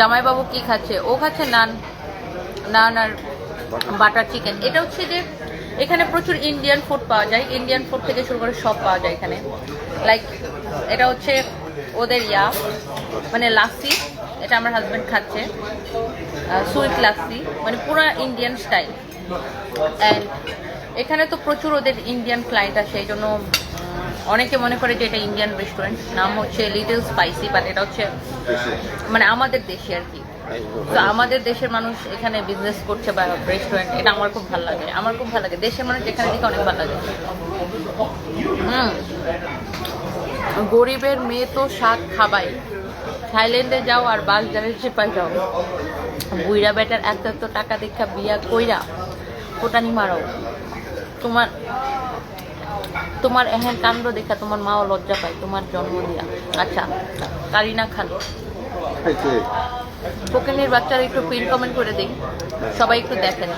জামাইবাবু কি খাচ্ছে? ও খাচ্ছে নান। নান আর বাটার চিকেন। এটা হচ্ছে যে এখানে প্রচুর ইন্ডিয়ান ফুড পাওয়া যায়। ইন্ডিয়ান ফুড থেকে শুরু করে সব পাওয়া যায় এখানে। লাইক এটা হচ্ছে ওদের ইয়া মানে লাসি। এটা আমার হাজব্যান্ড খাচ্ছে। সুইট লাসি। মানে পুরো ইন্ডিয়ান স্টাইল অ্যান্ড এখানে তো প্রচুর ওদের ইন্ডিয়ান ক্লায়েন্ট আসে, এই জন্য অনেকে মনে করে যে এটা ইন্ডিয়ান রেস্টুরেন্ট নাম হচ্ছে লিটল স্পাইসি বাট এটা হচ্ছে মানে আমাদের দেশে আর কি। তো আমাদের দেশের মানুষ এখানে বিজনেস করছে বা রেস্টুরেন্ট এটা আমার খুব ভালো লাগে। আমার খুব ভালো লাগে। দেশের মানুষ এখানে দেখে অনেক ভালো লাগে। হুম। গরিবের মেয়ে তো শাক খাবাই। থাইল্যান্ডে যাও আর যাবে চেপাই যাও। বুইরা বেটার এত এত টাকা দেখা বিয়া কইরা, কোটানি মারো তোমার তোমার এহেন কাণ্ড দেখা তোমার মাও লজ্জা পায় তোমার জন্ম দিয়া। আচ্ছা কারিনা খান। কোকেনের বাচ্চারা একটু পিন কমেন্ট করে দিই সবাই একটু দেখেন।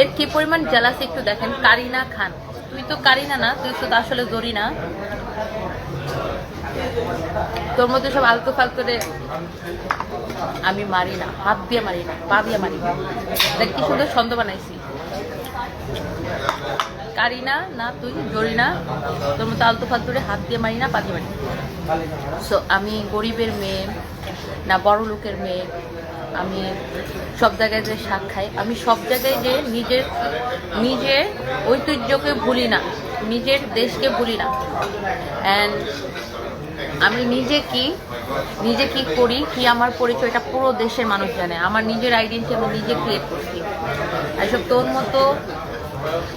এর কি পরিমাণ জেলাসি একটু দেখেন কারিনা খান। তুই তো কারিনা না তুই তো আসলে জরি না। তোর মধ্যে সব আলতু ফালতু রে। আমি মারি না হাত দিয়ে মারি না পা দিয়ে মারি না। দেখ কি সুন্দর ছন্দ বানাইছি। কারিনা, না না তুই, জরিনা, তোর মতো আলতু ফালতু রে হাত দিয়ে মারি না পাতি মারি। সো আমি গরিবের মেয়ে, না বড় লোকের মেয়ে, আমি সব জায়গায় যে শাক খাই, আমি সব জায়গায় যে নিজের নিজের ঐতিহ্যকে ভুলি না, নিজের দেশকে ভুলি না। অ্যান্ড আমি নিজে কি নিজে কি করি, কি আমার পরিচয়, এটা পুরো দেশের মানুষ জানে। আমার নিজের আইডেন্টি আমি নিজে ক্রিয়েট করছি। আর সব তোর মতো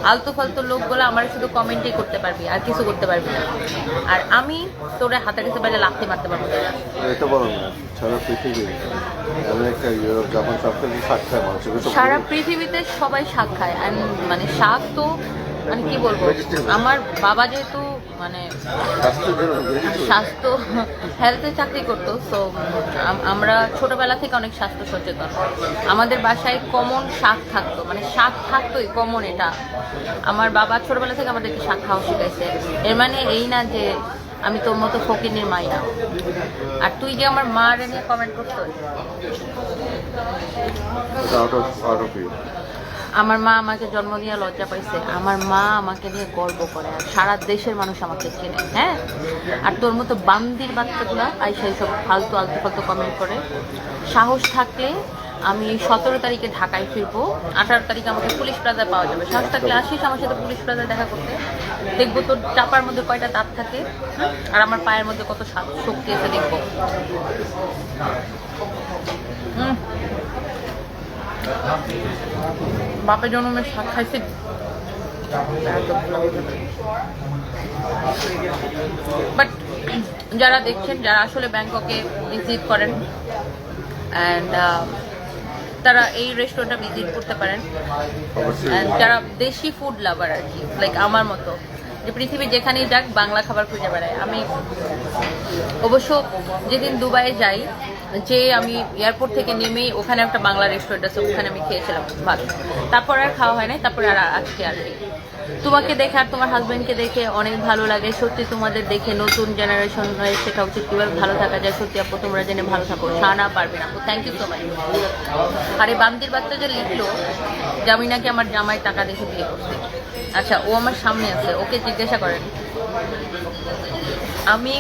আলতু ফালতু লোকগুলো আমার শুধু কমেন্টই করতে পারবি আর কিছু করতে পারবি না। আর আমি তোরে হাতে কাছে বাইরে লাফতে মারতে পারব এটা বলো না সারা পৃথিবী আমেরিকা ইউরোপ জাপান সব কিছু শাক খায় মানুষ সারা পৃথিবীতে সবাই শাক খায় মানে শাক তো মানে কি বলব আমার বাবা যেহেতু মানে স্বাস্থ্য হেলথে চাকরি করতো তো আমরা ছোটবেলা থেকে অনেক স্বাস্থ্য সচেতন। আমাদের বাসায় কমন শাক থাকতো মানে শাক থাকতোই কমন এটা। আমার বাবা ছোটবেলা থেকে আমাদেরকে শাক খাওয়া শিখাইছে। এর মানে এই না যে আমি তোর মতো ফকিনের মাই না। আর তুই যে আমার মা রে নিয়ে কমেন্ট করতো আমার মা আমাকে জন্ম দিয়ে লজ্জা পাইছে। আমার মা আমাকে নিয়ে গর্ব করে আর সারা দেশের মানুষ আমাকে চেনে হ্যাঁ? আর তোর মতো বান্দির বাচ্চাগুলা আইসা সব ফালতু আলতু ফালতু কমেন্ট করে। সাহস থাকলে আমি সতেরো তারিখে ঢাকায় ফিরবো। আঠারো তারিখে আমাকে পুলিশ প্লাজায় পাওয়া যাবে। সাহস থাকলে আসিস আমার সাথে পুলিশ প্লাজায় দেখা করতে। দেখব তোর চাপার মধ্যে কয়টা দাঁত থাকে আর আমার পায়ের মধ্যে কত শক্তি আছে দেখব। বাপের জন্মের শাক খাইছে। বাট যারা দেখছেন যারা আসলে ব্যাংককে ভিজিট করেন অ্যান্ড তারা এই রেস্টুরেন্টটা ভিজিট করতে পারেন। যারা দেশি ফুড লাভার আর কি লাইক আমার মতো যে পৃথিবী যেখানেই যাক, বাংলা খাবার খুঁজে বেড়ায়। আমি অবশ্য যেদিন দুবাইয়ে যাই, যে আমি এয়ারপোর্ট থেকে নেমেই ওখানে একটা বাংলা রেস্টুরেন্ট আছে, ওখানে আমি খেয়েছিলাম ভাত। তারপর আর খাওয়া হয় নাই, তারপর আর আজকে আর তোমাকে দেখে আর তোমার হাজবেন্ডকে দেখে অনেক ভালো লাগে। সত্যি তোমাদের দেখে নতুন জেনারেশন শেখা উচিত কীভাবে ভালো থাকা যায়। সত্যি আপু, তোমরা জেনে ভালো থাকো। সানা পারবে না থ্যাংক ইউ সো মাচ আর এই বান্দির বাচ্চা যে লিখলো যে আমি নাকি আমার জামাই টাকা দেখে বিয়ে করছি। আচ্ছা ও আমার সামনে আছে, ওকে জিজ্ঞাসা করেন। আমি